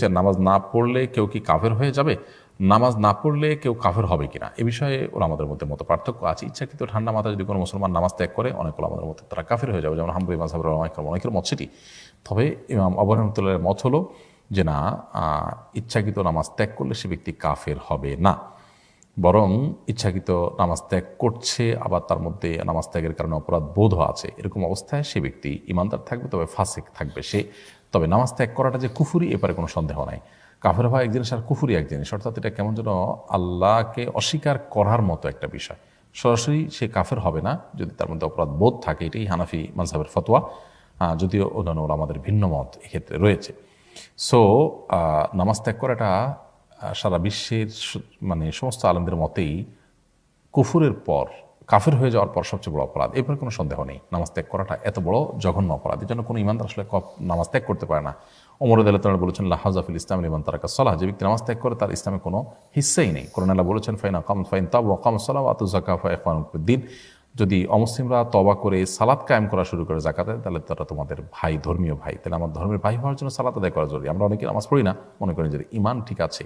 হচ্ছে নামাজ না পড়লে কেউ কি কাফের হয়ে যাবে? নামাজ না পড়লে কেউ কাফের হবে কিনা? এ বিষয়ে ওরা আমাদের মধ্যে মতো পার্থক্য আছে। ইচ্ছাকৃত ঠান্ডা মাথায় যদি কোনো মুসলমান নামাজ ত্যাগ করে, অনেক আমাদের মধ্যে তারা কাফের হয়ে যাবে। যেমন হাম্বুই মাঝাবের অনেকের অনেকের মত সেটি। তবে ইমাম অবরহমতুল্লাহের মত হলো যে না ইচ্ছাকৃত নামাজ ত্যাগ করলে সে ব্যক্তি কাফের হবে না। বরং ইচ্ছাকৃত নামাজ ত্যাগ করছে, আবার তার মধ্যে নামাজ ত্যাগের কারণে অপরাধ বোধ আছে। এরকম অবস্থায় সে ব্যক্তি ইমানদার থাকবে, তবে ফাসিক থাকবে সে। তবে নামাজ ত্যাগ করাটা যে কুফুরি এপারে কোনো সন্দেহ নাই। কাফের হওয়া এক জিনিস আর কুফুরি এক জিনিস, অর্থাৎ এটা কেমন যেন আল্লাহকে অস্বীকার করার মতো একটা বিষয়। সরাসরি সে কাফের হবে না, যদি তার মধ্যে অপরাধ বোধ থাকে, এটাই হানাফি মাঝহাবের ফতোয়া। যদিও অন্যান্য আমাদের ভিন্ন মত এক্ষেত্রে রয়েছে। সো নামাজ ত্যাগ করাটা সারা বিশ্বের মানে সমস্ত আলমদের মতেই কুফুরের পর, কাফের হয়ে যাওয়ার পর সবচেয়ে বড় অপরাধ। এরপরে কোনো সন্দেহ নেই, নামাজ ত্যাগ করাটা এত বড় জঘন্য অপরাধ। এই জন্য কোনো ইমানদার আসলে নামাজ ত্যাগ করতে পারে না। ওমরদ আল্লাহ বলেছেন লাহাজাফিল ইসলাম ইমান তারাকা সলাহ। যে ব্যক্তি নামাজ ত্যাগ করে, তার ইসলামে কোনো হিস্সাই নেই। আল্লাহ বলেছেন, ফাইন আকাম, ফাইন তাব আকাম সালাম আতু জাকা ফাইফানুদ্দিন যদি অমুসলিমরা তবা করে সালাদ কায়েম করা শুরু করে জাকাতে তাহলে তারা তোমাদের ভাই, ধর্মীয় ভাই। তাহলে আমার ধর্মের ভাই হওয়ার জন্য সালাদ আদায় করা জরুরি। আমরা অনেকে নামাজ পড়ি না, মনে করি যে ইমান ঠিক আছে।